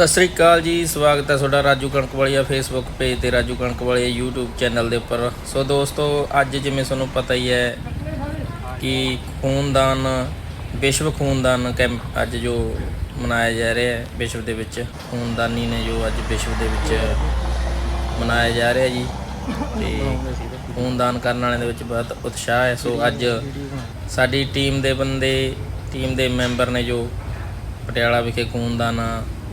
ਸਤਿ ਸ੍ਰੀ ਅਕਾਲ ਜੀ, ਸਵਾਗਤ ਹੈ ਤੁਹਾਡਾ ਰਾਜੂ ਕਣਕ ਵਾਲੀਆ ਫੇਸਬੁੱਕ ਪੇਜ ਤੇ, ਰਾਜੂ ਕਣਕ ਵਾਲੀਆ YouTube ਚੈਨਲ ਦੇ ਉੱਪਰ। ਸੋ ਦੋਸਤੋ, ਅੱਜ ਜਿਵੇਂ ਤੁਹਾਨੂੰ ਪਤਾ ਹੀ ਹੈ ਕਿ ਖੂਨਦਾਨ, ਵਿਸ਼ਵ ਖੂਨਦਾਨ ਕੈਂਪ ਅੱਜ ਜੋ ਮਨਾਇਆ ਜਾ ਰਿਹਾ ਹੈ ਵਿਸ਼ਵ ਦੇ ਵਿੱਚ, ਖੂਨਦਾਨੀ ਨੇ ਜੋ ਅੱਜ ਵਿਸ਼ਵ ਦੇ ਵਿੱਚ ਮਨਾਇਆ ਜਾ ਰਿਹਾ ਜੀ। ਤੇ ਖੂਨਦਾਨ ਕਰਨ ਵਾਲਿਆਂ ਦੇ ਵਿੱਚ ਬਹੁਤ ਉਤਸ਼ਾਹ ਹੈ। ਸੋ ਅੱਜ ਸਾਡੀ ਟੀਮ ਦੇ ਬੰਦੇ ਟੀਮ ਦੇ ਮੈਂਬਰ ਨੇ ਜੋ ਪਟਿਆਲਾ ਵਿਖੇ ਖੂਨਦਾਨ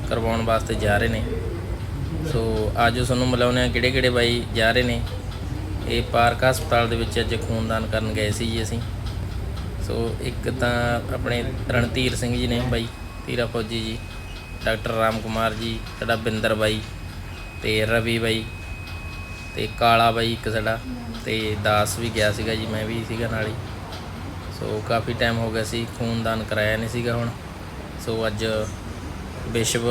ਕਰਵਾਉਣ ਵਾਸਤੇ ਜਾ ਰਹੇ ਨੇ। ਸੋ ਅੱਜ ਤੁਹਾਨੂੰ ਮਿਲਾਉਂਦੇ ਆ ਕਿਹੜੇ ਕਿਹੜੇ ਬਾਈ ਜਾ ਰਹੇ ਨੇ। ਇਹ ਪਾਰਕ ਹਸਪਤਾਲ ਦੇ ਵਿੱਚ ਅੱਜ ਖੂਨਦਾਨ ਕਰਨ ਗਏ ਸੀ ਜੀ ਅਸੀਂ। ਸੋ ਇੱਕ ਤਾਂ ਆਪਣੇ ਰਣਧੀਰ ਸਿੰਘ ਜੀ ਨੇ ਬਾਈ, ਧੀਰਾ ਫੌਜੀ ਜੀ, ਡਾਕਟਰ ਰਾਮ ਕੁਮਾਰ ਜੀ, ਸਾਡਾ ਬਿੰਦਰ ਬਾਈ ਤੇ ਰਵੀ ਬਾਈ ਤੇ ਕਾਲਾ ਬਾਈ ਇੱਕ ਸਾਡਾ ਤੇ ਦਾਸ ਵੀ ਗਿਆ ਸੀਗਾ ਜੀ, ਮੈਂ ਵੀ ਸੀਗਾ ਨਾਲ ਹੀ। ਸੋ ਕਾਫੀ ਟਾਈਮ ਹੋ ਗਿਆ ਸੀ, ਖੂਨਦਾਨ ਕਰਾਇਆ ਨਹੀਂ ਸੀਗਾ ਹੁਣ। ਸੋ ਅੱਜ ਵਿਸ਼ਵ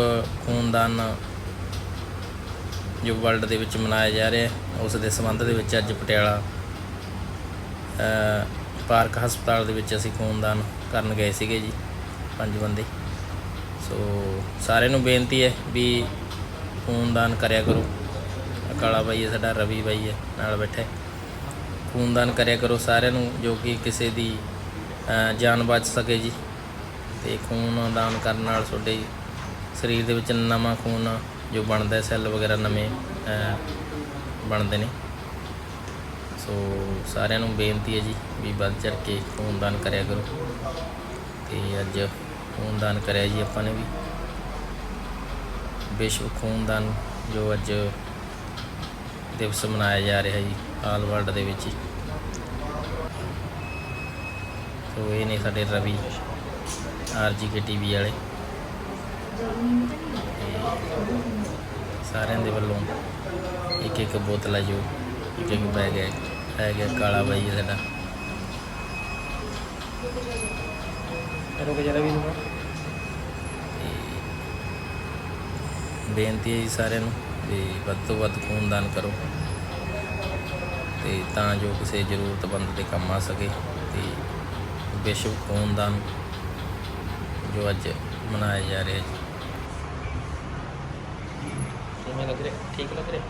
ਖੂਨਦਾਨ ਜੋ ਵਰਲਡ ਦੇ ਵਿੱਚ ਮਨਾਇਆ ਜਾ ਰਿਹਾ ਹੈ, ਉਸ ਦੇ ਸੰਬੰਧ ਦੇ ਵਿੱਚ ਅੱਜ ਪਟਿਆਲਾ ਪਾਰਕ ਹਸਪਤਾਲ ਦੇ ਵਿੱਚ ਅਸੀਂ ਖੂਨਦਾਨ ਕਰਨ ਗਏ ਸੀਗੇ ਜੀ, ਪੰਜ ਬੰਦੇ। ਸੋ ਸਾਰਿਆਂ ਨੂੰ ਬੇਨਤੀ ਹੈ ਵੀ ਖੂਨਦਾਨ ਕਰਿਆ ਕਰੋ। ਕਾਲਾ ਬਾਈ ਹੈ, ਸਾਡਾ ਰਵੀ ਬਾਈ ਹੈ, ਨਾਲ ਬੈਠੇ ਖੂਨਦਾਨ ਕਰਿਆ ਕਰੋ ਸਾਰਿਆਂ ਨੂੰ, ਜੋ ਕਿ ਕਿਸੇ ਦੀ ਜਾਨ ਬਚ ਸਕੇ ਜੀ। ਤੇ ਖੂਨ ਦਾਨ ਕਰਨ ਨਾਲ ਤੁਹਾਡੇ ਸਰੀਰ ਦੇ ਵਿੱਚ ਨਵਾਂ ਖੂਨ ਜੋ ਬਣਦਾ ਸੈੱਲ ਵਗੈਰਾ ਨਵੇਂ ਬਣਦੇ ਨੇ। ਸੋ ਸਾਰਿਆਂ ਨੂੰ ਬੇਨਤੀ ਹੈ ਜੀ ਵੀ ਵੱਧ ਚੜ ਕੇ ਖੂਨਦਾਨ ਕਰਿਆ ਕਰੋ। ਤੇ ਅੱਜ ਖੂਨਦਾਨ ਕਰਿਆ ਜੀ ਆਪਾਂ ਨੇ ਵੀ। ਵਿਸ਼ਵ ਖੂਨਦਾਨ ਜੋ ਅੱਜ ਦਿਵਸ ਮਨਾਇਆ ਜਾ ਰਿਹਾ ਜੀ, ਆਲ ਵਰਲਡ ਦੇ ਵਿੱਚ। ਸੋ ਇਹ ਨੇ ਸਾਡੇ ਰਵੀ ਆਰਜੀ ਕੇ ਟੀਵੀ ਵਾਲੇ। ਸਾਰਿਆਂ ਦੇ ਵੱਲੋਂ ਇੱਕ ਇੱਕ ਬੋਤਲ ਹੈ ਜੋ ਇੱਕ ਇੱਕ ਬੈਗ ਹੈ ਹੈ ਗਿਆ ਕਾਲਾ ਬਾਈ ਹੈ ਸਾਡਾ। ਰੁਕ ਜਾ ਰਵੀ ਨੂੰ ਬੇਨਤੀ ਹੈ ਜੀ ਸਾਰਿਆਂ ਨੂੰ ਵੀ ਵੱਧ ਤੋਂ ਵੱਧ ਖੂਨਦਾਨ ਕਰੋ ਤੇ ਤਾਂ ਜੋ ਕਿਸੇ ਜ਼ਰੂਰਤਮੰਦ ਦੇ ਕੰਮ ਆ ਸਕੇ ਤੇ ਵਿਸ਼ਵ ਖੂਨਦਾਨ ਜੋ ਅੱਜ ਮਨਾਇਆ ਜਾ ਰਿਹਾ ਜੀ। ਕਿਵੇਂ ਲੱਗ ਰਿਹਾ ਠੀਕ ਲੱਗ ਰਿਹਾ?